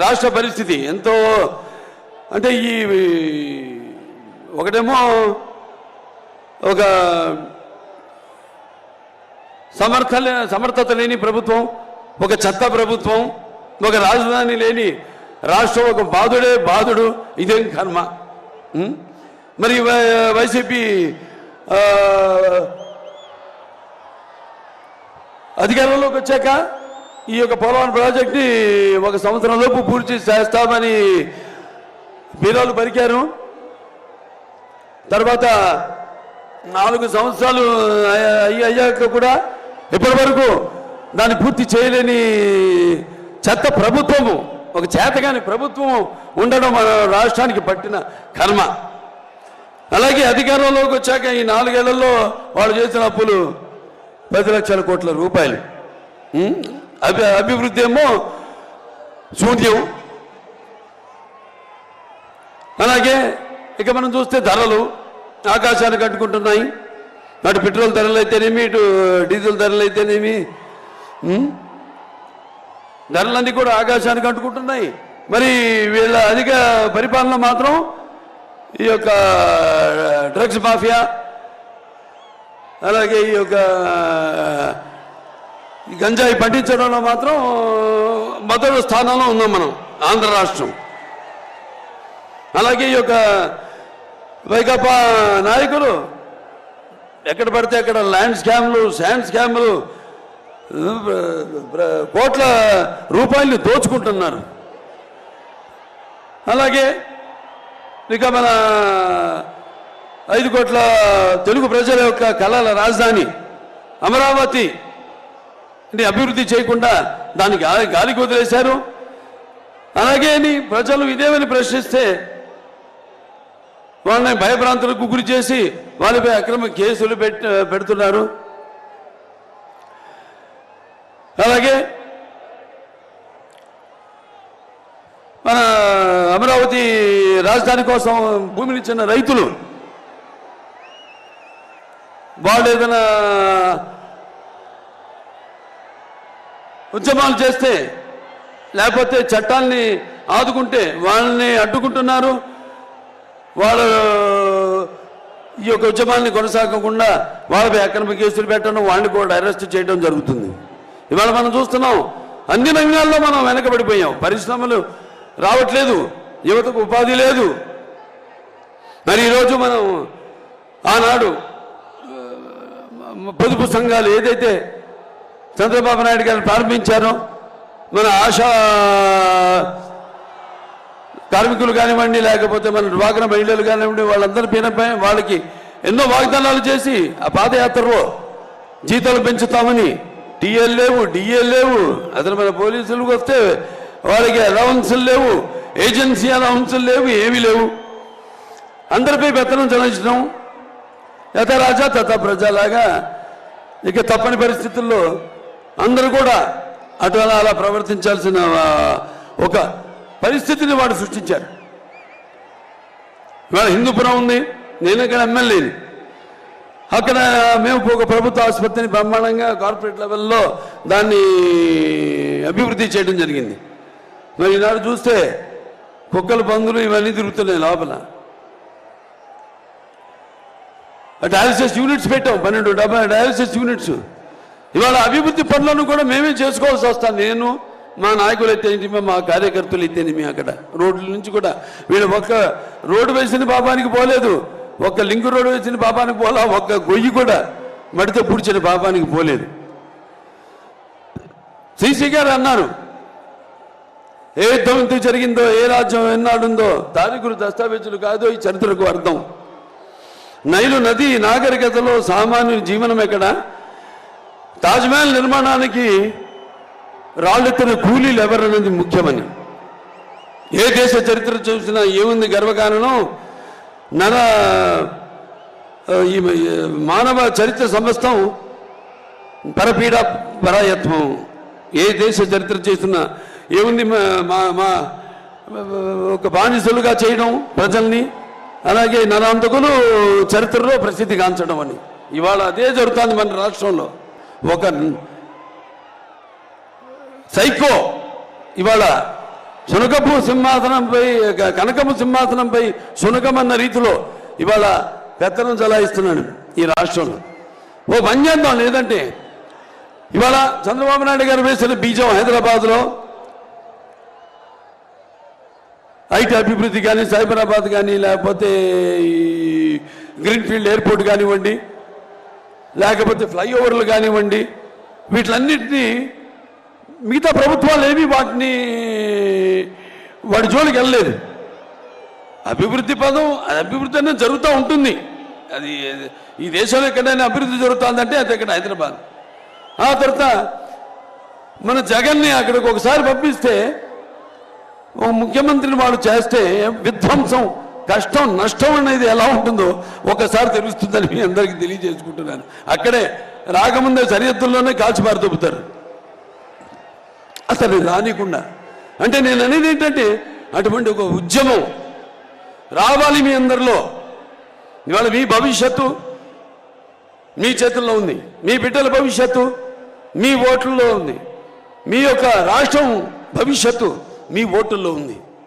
రాష్ట్ర పరిస్థితి ఎంతో అంటే ఈ ఒకటేమో ఒక సమర్థ సమర్థత లేని ప్రభుత్వం ఒక చెత్త ప్రభుత్వం ఒక రాజధాని లేని రాష్ట్రం ఒక బాధుడే బాధుడు ఇదేం కర్మ. మరి వై- వైసీపీ అధికారంలోకి వచ్చాక ఈ యొక్క పోలవరం ప్రాజెక్ట్ని ఒక సంవత్సరం లోపు పూర్తి చేస్తామని బీరాలు పలికారు. తర్వాత నాలుగు సంవత్సరాలు అయ్యాక కూడా ఇప్పటి వరకు దాన్ని పూర్తి చేయలేని చెత్త ప్రభుత్వము ఒక చేతగాని ప్రభుత్వం ఉండడం మన రాష్ట్రానికి పట్టిన కర్మ. అలాగే అధికారంలోకి వచ్చాక ఈ నాలుగేళ్ళలో వాళ్ళు చేసిన అప్పులు పది లక్షల కోట్ల రూపాయలు. అభి అభివృద్ధి ఏమో శూన్యం అలాగే ఇక మనం చూస్తే ధరలు ఆకాశానికి కట్టుకుంటున్నాయి. అటు పెట్రోల్ ధరలు అయితేనేమి ఇటు డీజిల్ ధరలు అయితేనేమి ధరలన్నీ కూడా ఆకాశానికి అంటుకుంటున్నాయి మరి వీళ్ళ అధిక పరిపాలన మాత్రం ఈ యొక్క డ్రగ్స్ మాఫియా అలాగే ఈ యొక్క ఈ గంజాయి పండించడంలో మాత్రం మొదటి స్థానంలో ఉన్నాం మనం ఆంధ్ర రాష్ట్రం. అలాగే ఈ యొక్క వైకాపా నాయకులు ఎక్కడ పడితే అక్కడ ల్యాండ్ స్కామ్లు శాండ్ స్కామ్లు కోట్ల రూపాయలు దోచుకుంటున్నారు. అలాగే ఇక మన ఐదు కోట్ల తెలుగు ప్రజల యొక్క కళల రాజధాని అమరావతి అంటే అభివృద్ధి చేయకుండా దాన్ని గాలి గాలికి వదిలేశారు. అలాగే ప్రజలు ఇదేమని ప్రశ్నిస్తే వాళ్ళని భయభ్రాంతులకు గురి చేసి వాళ్ళపై అక్రమ కేసులు పెడుతున్నారు. అలాగే మన అమరావతి రాజధాని కోసం భూమిని ఇచ్చిన రైతులు వాళ్ళు ఏదైనా ఉద్యమాలు చేస్తే లేకపోతే చట్టాలని ఆదుకుంటే వాళ్ళని అడ్డుకుంటున్నారు. వాళ్ళ ఈ యొక్క ఉద్యమాన్ని కొనసాగకుండా వాళ్ళపై అక్రమ కేసులు పెట్టడం వాళ్ళని కూడా అరెస్ట్ చేయడం జరుగుతుంది. ఇవాళ మనం చూస్తున్నాం అన్ని రంగాల్లో మనం వెనకబడిపోయాం. పరిశ్రమలు రావట్లేదు యువతకు ఉపాధి లేదు. మరి ఈరోజు మనం ఆనాడు పొదుపు సంఘాలు ఏదైతే చంద్రబాబు నాయుడు గారిని ప్రారంభించారు. మన ఆశా కార్మికులు కానివ్వండి లేకపోతే మన వాగ్న మహిళలు కానివ్వండి వాళ్ళందరి పైన వాళ్ళకి ఎన్నో వాగ్దానాలు చేసి ఆ పాదయాత్రలో జీతాలు పెంచుతామని టీఎల్ లేవు డిఎల్ లేవు అతను మన పోలీసులకు వస్తే వాళ్ళకి అలవన్సులు లేవు ఏజెన్సీ అలవన్సులు లేవు ఏమీ లేవు. అందరిపై పెత్తనం చెల్లించడం యథ రాజా తథ ప్రజలాగా. ఇక తప్పని పరిస్థితుల్లో అందరూ కూడా అటు అలా అలా ప్రవర్తించాల్సిన ఒక పరిస్థితిని వాడు సృష్టించారు. ఇవాళ హిందూపురం ఉంది నేను ఇక్కడ ఎమ్మెల్యేని. అక్కడ మేము ఒక ప్రభుత్వ ఆసుపత్రిని బ్రహ్మాండంగా కార్పొరేట్ లెవెల్లో దాన్ని అభివృద్ధి చేయడం జరిగింది. మరి ఈనాడు చూస్తే కుక్కల పందులు ఇవన్నీ తిరుగుతున్నాయి లోపల. డయాలసిస్ యూనిట్స్ పెట్టాం పన్నెండు డెబ్బై డయాలసిస్ యూనిట్స్. ఇవాళ అభివృద్ధి పనులను కూడా మేమే చేసుకోవాల్సి వస్తాం నేను మా నాయకులు అయితేనేమి మా కార్యకర్తలు అయితేనేమి అక్కడ రోడ్ల నుంచి కూడా వీళ్ళు ఒక్క రోడ్డు వేసిన పాపానికి పోలేదు. ఒక్క లింక్ రోడ్డు వేసిన పాపానికి పోలా ఒక్క గొయ్యి కూడా మడితో పుడిచిన పాపానికి పోలేదు. సీసీ గారు అన్నారు ఏ యుద్ధం జరిగిందో ఏ రాజ్యం ఎన్నాడుందో తారీఖులు దస్తావేజులు కాదో ఈ చరిత్రకు అర్థం. నైలు నది నాగరికతలో సామాన్యుని జీవనం ఎక్కడ? తాజ్మహల్ నిర్మాణానికి రాళ్ళెత్తిన కూలీలు ఎవరన్నది ముఖ్యమని. ఏ దేశ చరిత్ర చూసినా ఏముంది గర్వకారణం? నర ఈ మానవ చరిత్ర సమస్తం పరపీడ పరాయత్వం. ఏ దేశ చరిత్ర చేస్తున్నా ఏముంది మా మా- మా ఒక బానిసలుగా చేయడం ప్రజల్ని? అలాగే నరాంతకులు చరిత్రలో ప్రసిద్ధి గాంచడం అని. ఇవాళ అదే జరుగుతుంది మన రాష్ట్రంలో. ఒక సైకో. ఇవాళ శునకపు సింహాసనంపై కనకపు సింహాసనంపై శునకమన్న రీతిలో ఇవాళ పెత్తనం చలాయిస్తున్నాడు ఈ రాష్ట్రంలో. ఓ పని చేద్దాం లేదంటే ఇవాళ చంద్రబాబు నాయుడు గారు వేసిన బీజం హైదరాబాద్లో ఐటీ అభివృద్ధి కానీ సైబరాబాద్ కానీ లేకపోతే ఈ గ్రీన్ఫీల్డ్ ఎయిర్పోర్ట్ కానివ్వండి లేకపోతే ఫ్లైఓవర్లు కానివ్వండి వీటిలన్నింటినీ మిగతా ప్రభుత్వాలు ఏమీ వాటిని వాడి జోలికి వెళ్ళలేదు. అభివృద్ధి పదం అది అభివృద్ధి అనేది జరుగుతూ ఉంటుంది. అది ఈ దేశంలో ఎక్కడైనా అభివృద్ధి జరుగుతుందంటే అది ఇక్కడ హైదరాబాద్. ఆ తర్వాత మన జగన్ని అక్కడికి ఒకసారి పంపిస్తే ముఖ్యమంత్రిని వాడు చేస్తే విధ్వంసం. కష్టం నష్టం అనేది ఎలా ఉంటుందో ఒకసారి తెలుస్తుందని మీ అందరికీ తెలియజేసుకుంటున్నాను. అక్కడే రాకముందే సరిహద్దుల్లోనే కాల్చిపారు తొప్పుతారు. అసలు రానికుండా. అంటే నేను అనేది ఏంటంటే అటువంటి ఒక ఉద్యమం రావాలి మీ అందరిలో. ఇవాళ మీ భవిష్యత్తు మీ చేతుల్లో ఉంది. మీ బిడ్డల భవిష్యత్తు మీ ఓట్లలో ఉంది. మీ యొక్క రాష్ట్రం భవిష్యత్తు మీ ఓటుల్లో ఉంది.